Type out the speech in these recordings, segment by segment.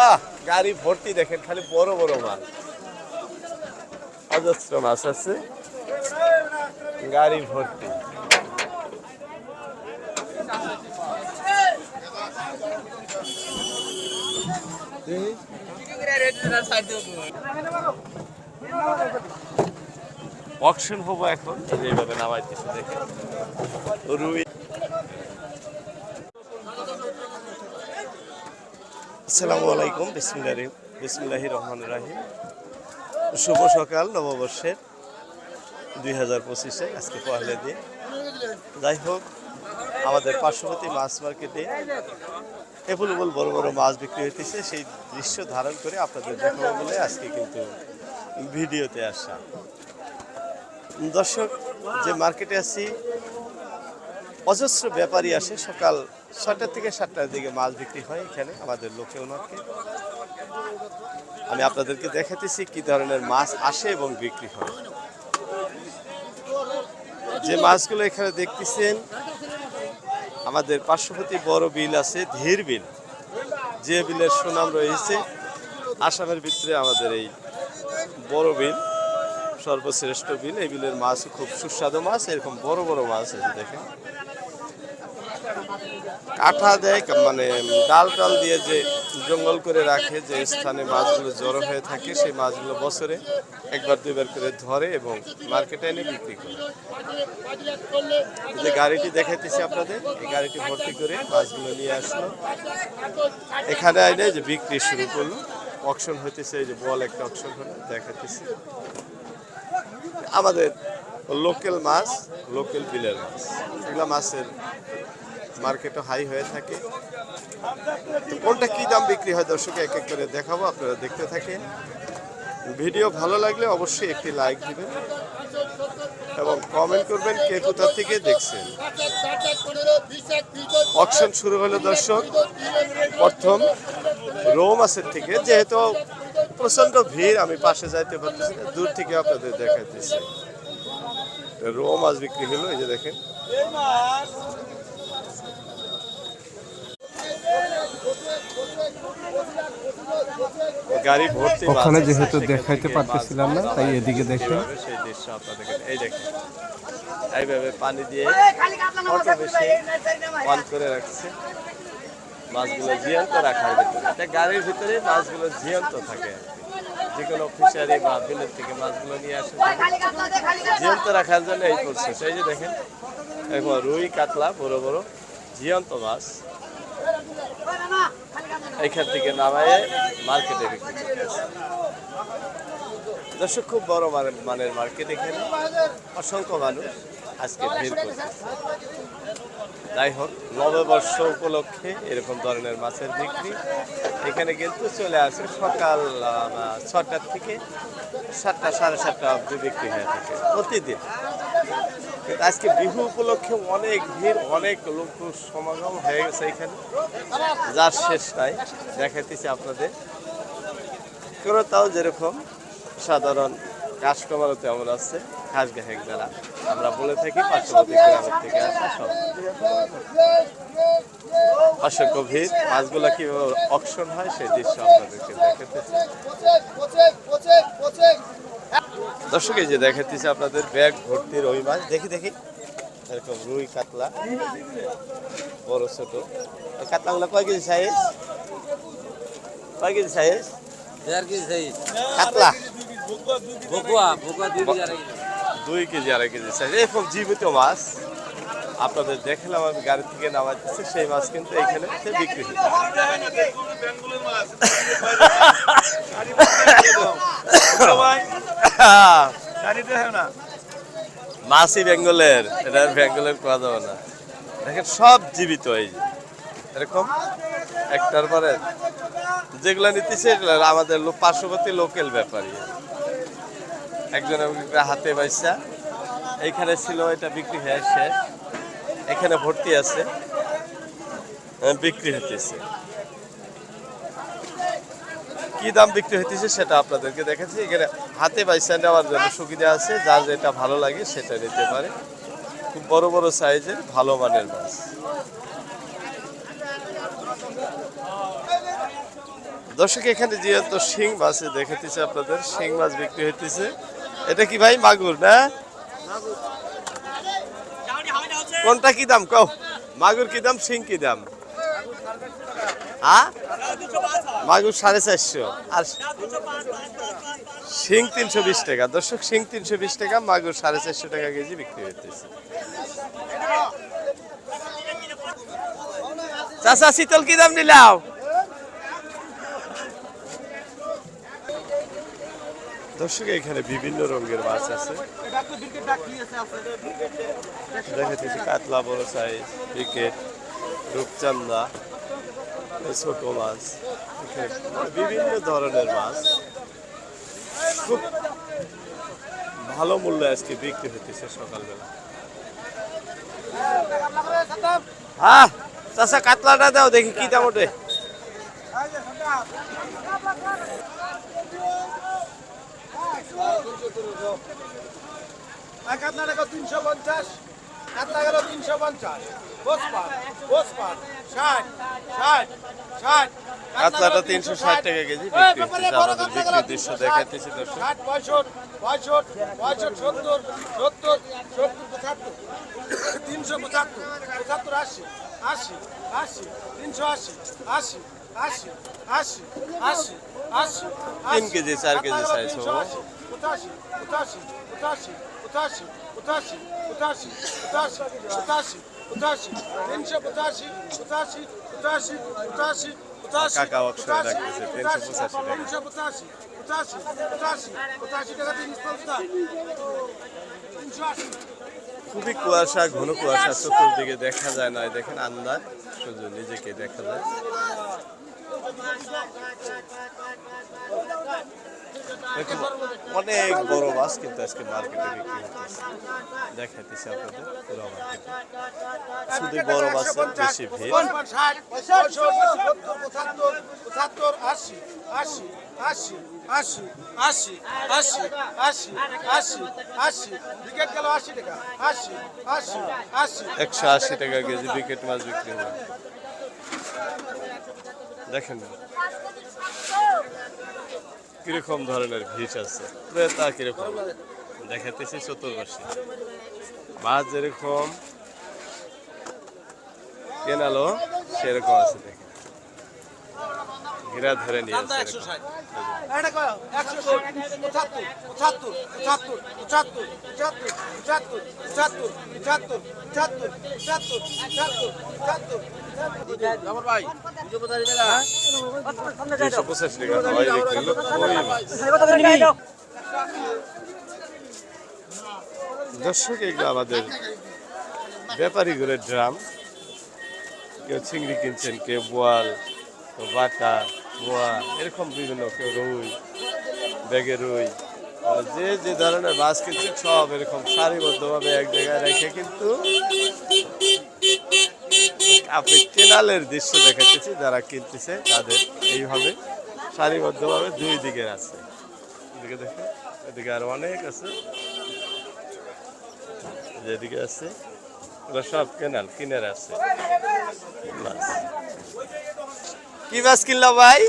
বাহ, গাড়ি ভর্তি দেখেন, খালি বড় বড় মাছ অজস্র মাছ আছে। গাড়ি ভর্তি। অকশন হব এখন এইভাবে নামাইতেছে দেখে রুই আসসালামু আলাইকুম, বিসমিল্লাহ বিসমিল্লাহি রহমান রাহিম। শুভ সকাল, নববর্ষের দুই হাজার পঁচিশে আজকে পয়লা দিন। যাই হোক, আমাদের পার্শ্ববর্তী মাছ মার্কেটে এভেলেবল বড় বড় মাছ বিক্রি হইতেছে। সেই দৃশ্য ধারণ করে আপনাদের দেখাবো বলে আজকে কিন্তু ভিডিওতে আসা। দর্শক, যে মার্কেটে আছি, অজস্র ব্যাপারী আসে সকাল ছয়টা থেকে সাতটার দিকে মাছ বিক্রি হয় এখানে, আমাদের লোকে মার্কেট আমি আপনাদেরকে দেখাতেছি কি ধরনের মাছ আসে এবং বিক্রি হয়। যে মাছগুলো এখানে দেখতেছেন, আমাদের পার্শ্ববর্তী বড় বিল আছে, ধীর বিল। যে বিলের সুনাম রয়েছে, আসামের ভিতরে আমাদের এই বড় বিল, সর্বশ্রেষ্ঠ বিল। এই বিলের মাছ খুব সুস্বাদু মাছ, এরকম বড় বড় মাছ আছে, দেখেন। কাঠা দেয় মানে ডাল টাল দিয়ে যে জঙ্গল করে রাখে, যে স্থানে মাছগুলো জড়ো হয়ে থাকে, সেই মাছগুলো বছরে একবার দুইবার করে ধরে এবং মার্কেটে এনে বিক্রি করে। যে গাড়িটি দেখাইতেছি আপনাদের, এই গাড়িটি ভর্তি করে মাছগুলো নিয়ে আসলো। এখানে আইনে যে বিক্রি শুরু করল। অকশন হইতেছে, এই যে বল একটা অকশন হলো, দেখাইতেছি। আমাদের লোকাল মাছ লোকাল বিলের মাছ, এগুলো মাছের মার্কেটও হাই হয়ে থাকে। তো কোনটা কি দাম বিক্রি হয় দর্শক এক এক করে দেখাবো, আপনারা দেখতে থাকেন। ভিডিও ভালো লাগলে অবশ্যই একটি লাইক দিবেন এবং কমেন্ট করবেন কে কোথা থেকে দেখছেন। অকশন শুরু হলো দর্শক। প্রথম রৌ মাছের থেকে, যেহেতু প্রচণ্ড ভিড়, আমি পাশে যাইতে পারতেছি না, দূর থেকে আপনাদের দেখাইতেছি। রৌ মাছ বিক্রি হলো, এই যে দেখেন গাড়ি ভর্তি মাছ ওখানে যেহেতু দেখাইতে পারতেছিলাম না, মাছগুলো তাই এদিকে দেখেন। যেভাবে সেই দৃশ্য আপনাদেরকে এই দেখেন এইভাবে পানি দিয়ে অন করে রাখছে। মাছগুলো জিয়ন্ত রাখার ভিতরে এটা গাড়ির ভিতরে মাছগুলো জিয়ন্ত থাকে। যে কোনো ফিশারি বা বিলের থেকে মাছগুলো নিয়ে আসে জিয়ন্ত রাখার জন্য এই করছে সেই যে দেখেন এখন রুই কাতলা বড় বড় জিয়ন্ত মাছ এইখান থেকে নামায়ে মার্কেটে বিক্রি করতেছে দর্শক, খুব বড় মানের- মার্কেট এখানে। অসংখ্য মানুষ আজকে ভিড় করছে। যাই হোক, নববর্ষ উপলক্ষে এরকম ধরনের মাছের বিক্রি এখানে কিন্তু চলে আসে। সকাল ছটার থেকে সাতটা, সাড়ে সাতটা অবধি বিক্রি হয়ে থাকে প্রতিদিন। আজকে বিহু উপলক্ষে অনেক ভিড়, অনেক লোক সমাগম হয়ে গেছে এখানে। যার শেষ নাই, দেখাইতেছি আপনাদের। কোনো তাও যেরকম, সাধারণ কাস্টমারও তেমন আছে। খাস গাহেক যারা আমরা বলে থাকি, পার্শ্ববর্তী গ্রামের থেকে আসা সব। অসংখ্য ভিড়। মাছগুলো কীভাবে অপশন হয়, সেই দৃশ্য আপনাদেরকে দেখাতেছি দর্শক এই যে দেখাতেছি আপনাদের ব্যাগ ভর্তি রুই মাছ দেখি দেখি। এরকম রুই কাতলা বড় ছোট। এই কাতলাগুলো কয় কেজি সাইজ কয় কেজি সাইজ দেড় কেজি সাইজ কাতলা? ভুকুয়া ভুকুয়া দুই কেজি আড়াই কেজি। দুই কেজি আড়াই কেজি সাইজ এরকম জীবিত মাছ। আপনাদের দেখলাম, আমি গাড়ি থেকে নামাইতেছে, সেই মাছ কিন্তু এখানে বিক্রি মাছই বেঙ্গলের, এটা বেঙ্গলের কোয়া যাবে না। দেখেন, সব জীবিত এই। এরকম একটার পরে যেগুলো নিতেছে আমাদের পার্শ্ববর্তী লোকাল ব্যাপারী একজনের হাতে বাইসা এইখানে ছিল, এটা বিক্রি হয়ে শেষ। এখানে ভর্তি আছে বিক্রি হতেছে কি দাম বিক্রি হইতেছে সেটা আপনাদেরকে দেখাচ্ছি। এখানে হাতে বাইসা নেওয়ার জন্য সুবিধা আছে, যার যেটা ভালো লাগে সেটা নিতে পারে। খুব বড় বড় সাইজের, ভালো মানের মাছ। দর্শক, এখানে যেহেতু শিং মাছ দেখাতেছে আপনাদের, শিং মাছ বিক্রি হইতেছে। এটা কি ভাই, মাগুর না? কোনটা কি দাম? কও। মাগুর কি দাম? শিং কি দাম? হ্যাঁ? মাগুর সাড়ে চারশো। আর শিং তিনশো বিশ টাকা। দর্শক, শিং তিনশো বিশ টাকা, মাগুর সাড়ে চারশো টাকা কেজি বিক্রি হইতেছে। চাষা শীতল কি দাম নিলাও দর্শক, এখানে বিভিন্ন রঙের মাছ আছে। দেখাতেছি কাতলা, বড় সাইজ ক্রিকেট রূপচান্দা ছোট মাছ বিভিন্ন ধরনের মাছ। খুব ভালো মূল্যে আজকে বিক্রি হতেছে সকালবেলা। হ্যাঁ চাষা কাতলাটা দাও, দেখি কি দাম কাতলা টাকা তিনশো পঞ্চাশ গেল তিনশো পঞ্চাশ। পোস্টপাট পোস্টপাট ষাট ষাট ষাট। কাতলাটা তিনশো ষাট টাকা কেজি বিক্রি হতেছে আমাদের বিক্রির দৃশ্য দেখাইতেছি দর্শক। ষাট পঁয়ষট্টি পঁয়ষট্টি পঁয়ষট্টি সত্তর সত্তর সত্তর পঁচাত্তর তিনশো পঁচাত্তর পঁচাত্তর আশি আশি আশি তিনশো আশি আশি আশি আশি আশি আশি তিন কেজি, চার কেজি size হবে। পঁচাশি পঁচাশি পঁচাশি পঁচাশি পঁচাশি পঁচাশি পঁচাশি পঁচাশি পঁচাশি তিনশো পঁচাশি পঁচাশি পঁচাশি পঁচাশি পঁচাশি কাকা অক্ষরে রাখতেছে, 385 টাকা। তিনশো পঁচাশি পঁচাশি পঁচাশি পঁচাশি টাকা তিনশো পঞ্চাশ তিনশো আশি খুবই কুয়াশা ঘন কুয়াশা চতুর্দিকে দেখা যায় না এই দেখেন আন্দাজ শুধু নিজেকে দেখা যায় অনেক বড় মাছ কিন্তু আজকে মার্কেটে বিক্রি হতেছে দেখাইতেছি আপনাদের শুধু বড় মাছের বেশি ভিড়। আশি, আশি, আশি, আশি, আশি, আশি, আশি, আশি, আশি, আশি আশি, আশি। একশো আশি টাকা কেজি বিকেট মাছ বিক্রি হয়। দেখেন। কীরকম ধরনের ভিড় আছে ক্রেতা কীরকম দেখাতেছি চতুর্পাশে মাছ যেরকম কেনালো সেরকম আছে দেখে ঘিরা ধরে এরকম। দর্শক, এগুলো আমাদের ব্যাপারীগুলোর ড্রাম। কেউ চিংড়ি কিনছেন, কেউ বোয়াল বাটা, বোয়া, এরকম বিভিন্ন কেউ রুই, ব্যাগে রুই। যে যে ধরনের মাছ কিনছেন, সব এরকম সারিবদ্ধভাবে এক জায়গায় রেখে কিন্তু আপনি কেনালের দৃশ্য দেখাচ্ছি যারা কিনতেছে তাদের এইভাবে সারিবদ্ধভাবে দুই দিকে আছে। এদিকে দেখেন এদিকে আরও অনেক আছে। যেদিকে আছে ওরা সব কেনাল কিনের আছে। কি মাছ কিনলাম ভাই?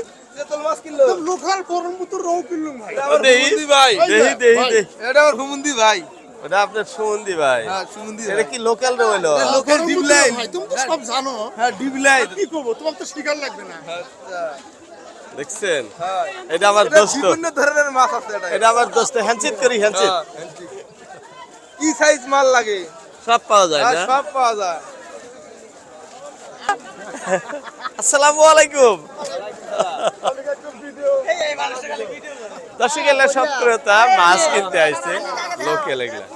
লোকাল বরমপুর রৌ কিনলুম ভাই। দেহি ভাই। দেহি দেহি এটা আমার হুমুন্দি ভাই। ওটা আপনার সুমন্দি ভাই। হ্যাঁ এটা কি লোকাল রইল লোকের ডিবলাই তুমি তো সব জানো। হ্যাঁ ডিবলাই কি করব? তোমার তো শিকার লাগবে না। দেখছেন? হ্যাঁ। এটা আমার দোস্ত। বিভিন্ন ধরনের মাছ আছে এটা। এটা আমার দোস্ত। হ্যান্ডসেট করি হ্যান্ডসেট হ্যাঁ, কি সাইজ মাল লাগে? সব পাওয়া যায় হ্যাঁ, না? সব পাওয়া যায়। আসসালামু আলাইকুম। দর্শক এলা সব ক্রেতা মাছ কিনতে আইছে। লোকেল এগুলা